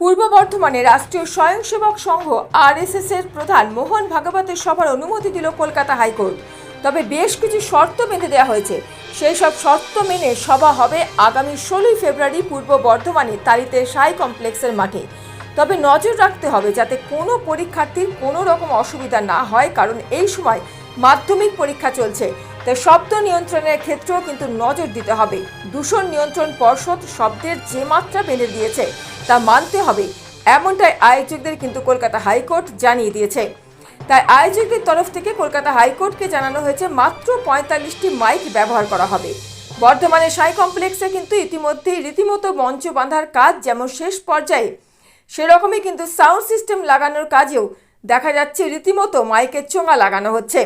পূর্ব বর্ধমানে রাষ্ট্রীয় স্বয়ংসেবক সংঘ আরএসএস এর প্রধান মোহন ভাগবতের সভার অনুমতি দিল কলকাতা হাইকোর্ট। তবে বেশ কিছু শর্ত বেঁধে দেওয়া হয়েছে। সেই সব শর্ত মেনে সভা হবে আগামী ষোলোই ফেব্রুয়ারি পূর্ব বর্ধমানে তারিতে সাই কমপ্লেক্সের মাঠে। তবে নজর রাখতে হবে যাতে কোনো পরীক্ষার্থীর কোনো রকম অসুবিধা না হয়, কারণ এই সময় মাধ্যমিক পরীক্ষা চলছে। তাই শব্দ নিয়ন্ত্রণের ক্ষেত্রেও কিন্তু নজর দিতে হবে। দূষণ নিয়ন্ত্রণ পর্ষদ শব্দের যে মাত্রা বেঁধে দিয়েছে তা মানতে হবে। এমনটাই আয়োজকদের কিন্তু কলকাতা হাইকোর্ট জানিয়ে দিয়েছে। তাই আয়োজকদের তরফ থেকে কলকাতা হাইকোর্টকে জানানো হয়েছে মাত্র পঁয়তাল্লিশটি মাইক ব্যবহার করা হবে। বর্তমানে সাই কমপ্লেক্সে কিন্তু ইতিমধ্যেই রীতিমতো মঞ্চ বাঁধার কাজ যেমন শেষ পর্যায়ে, সেরকমই কিন্তু সাউন্ড সিস্টেম লাগানোর কাজেও দেখা যাচ্ছে রীতিমতো মাইকের চোঙা লাগানো হচ্ছে।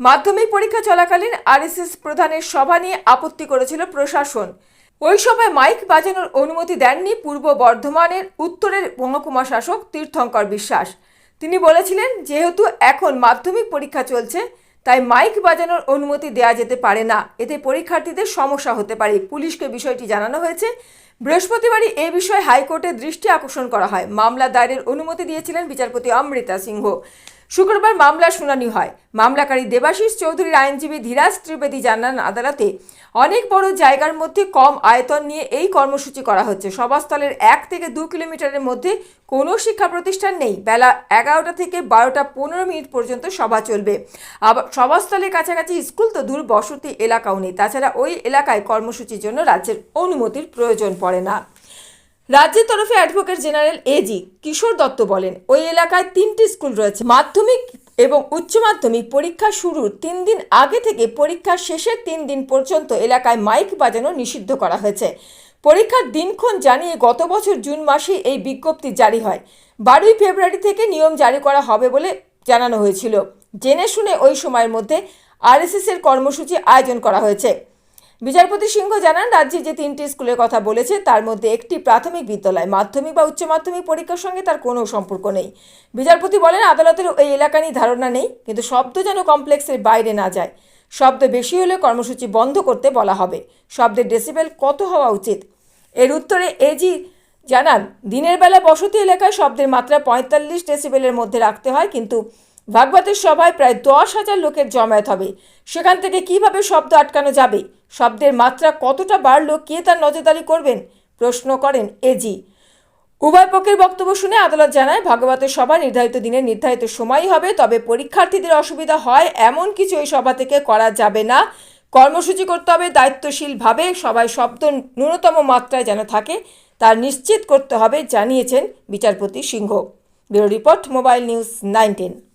মাধ্যমিক পরীক্ষা চলাকালীন আরএসএস প্রধানের সভা নিয়ে আপত্তি করেছিল প্রশাসন। ওই সময় মাইক বাজানোর অনুমতি দেননি পূর্ব বর্ধমানের উত্তরের মহকুমা শাসক তীর্থঙ্কর বিশ্বাস। তিনি বলেছিলেন, যেহেতু এখন মাধ্যমিক পরীক্ষা চলছে, তাই মাইক বাজানোর অনুমতি দেওয়া যেতে পারে না। এতে পরীক্ষার্থীদের সমস্যা হতে পারে। পুলিশকে বিষয়টি জানানো হয়েছে। বৃহস্পতিবারই এ বিষয়ে হাইকোর্টের দৃষ্টি আকর্ষণ করা হয়। মামলা দায়েরের অনুমতি দিয়েছিলেন বিচারপতি অমৃতা সিংহ। শুক্রবার মামলার শুনানি হয়। মামলাকারী দেবাশিস চৌধুরীর আইনজীবী ধীরাজ ত্রিবেদী জানান, আদালতে অনেক বড় জায়গার মধ্যে কম আয়তন নিয়ে এই কর্মসূচি করা হচ্ছে। সভাস্থলের এক থেকে দু কিলোমিটারের মধ্যে কোনো শিক্ষা প্রতিষ্ঠান নেই। বেলা এগারোটা থেকে বারোটা পনেরো মিনিট পর্যন্ত সভা চলবে। আবার সভাস্থলের কাছাকাছি স্কুল তো দূর, বসতি এলাকাও নেই। তাছাড়া ওই এলাকায় কর্মসূচির জন্য রাজ্যের অনুমতির প্রয়োজন পড়ে। না। রাজ্যের তরফে advocate general AG Kishore Dutta বলেন, ওই এলাকায় তিনটি স্কুল রয়েছে, মাধ্যমিক এবং উচ্চ মাধ্যমিক পরীক্ষা শুরুর তিন দিন আগে থেকে পরীক্ষা শেষের তিন দিন পর্যন্ত এলাকায় মাইক বাজানো নিষিদ্ধ করা হয়েছে। পরীক্ষার দিনক্ষণ জানিয়ে গত বছর জুন মাসে এই বিজ্ঞপ্তি জারি হয়। বারোই ফেব্রুয়ারি থেকে নিয়ম জারি করা হবে বলে জানানো হয়েছিল। জেনে শুনে ওই সময়ের মধ্যে আরএসএস এর কর্মসূচি আয়োজন করা হয়েছে। বিচারপতি সিংহ জানান, রাজ্যে যে তিনটি স্কুলের কথা বলেছে, তার মধ্যে একটি প্রাথমিক বিদ্যালয়। মাধ্যমিক বা উচ্চ মাধ্যমিক পরীক্ষার সঙ্গে তার কোনো সম্পর্ক নেই। বিচারপতি বলেন, আদালতের এই এলাকা নিয়ে ধারণা নেই, কিন্তু শব্দ যেন কমপ্লেক্সের বাইরে না যায়। শব্দ বেশি হলে কর্মসূচি বন্ধ করতে বলা হবে। শব্দের ডেসিবেল কত হওয়া উচিত? এর উত্তরে এজি জানান, দিনের বেলা বসতি এলাকায় শব্দের মাত্রা পঁয়তাল্লিশ ডেসিবেলের মধ্যে রাখতে হয়, কিন্তু ভাগবতের সভায় প্রায় দশ হাজার লোকের জমায়েত হবে। সেখান থেকে কীভাবে শব্দ আটকানো যাবে? শব্দের মাত্রা কতটা বাড়লো? কে তার নজরদারি করবেন? প্রশ্ন করেন এজি উভয় পক্ষের বক্তব্য শুনে আদালত জানায়, ভাগবতের সভা নির্ধারিত দিনের নির্ধারিত সময়ই হবে, তবে পরীক্ষার্থীদের অসুবিধা হয়, এমন কিছু ওই সভা থেকে করা যাবে না। কর্মসূচি করতে হবে দায়িত্বশীলভাবে সবাই শব্দ ন্যূনতম মাত্রায় যেন থাকে, তা নিশ্চিত করতে হবে, জানিয়েছেন বিচারপতি Sinha. Bureau report, mobile news nineteen.